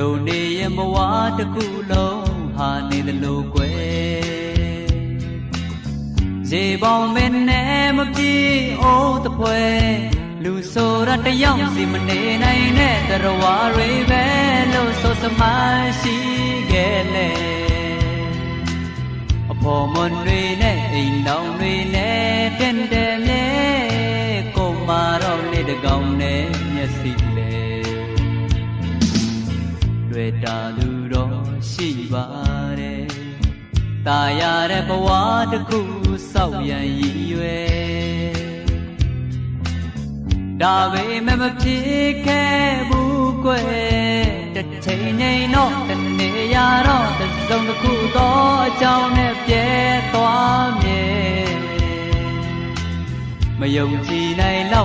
တို့နေရင်ဘဝတစ်ခုလုံးဟာနေတယ်လို့ကွယ်ရေပေါင်းမင်းနဲ့မပြေအိုးတပွဲလူဆိုရတယောက်စီမနေနိုင်တဲ့တရဝါတွေပဲလို့ဆိုစမရှိခဲ့လေအဖော်မွန်တွေနဲ့အိမ်တောင်တွေနဲ့တင့်တယ်လေကိုမာတော့နေတကောင်နဲ့မျက်စိလေ တွေ့တာသူတော့ရှိပါတယ်ตาရတဲ့ဘဝတစ်ခုစောက်ရန်ရည်ရွယ်ဒါပေမဲ့မဖြစ်ခဲ့ဘူးကွယ်တစ်ချိန်နေတော့တနေ့ရတော့တစ်စုံတစ်ခုသောအကြောင်းနဲ့ပြဲသွားမြဲမယုံကြည်နိုင်လောက်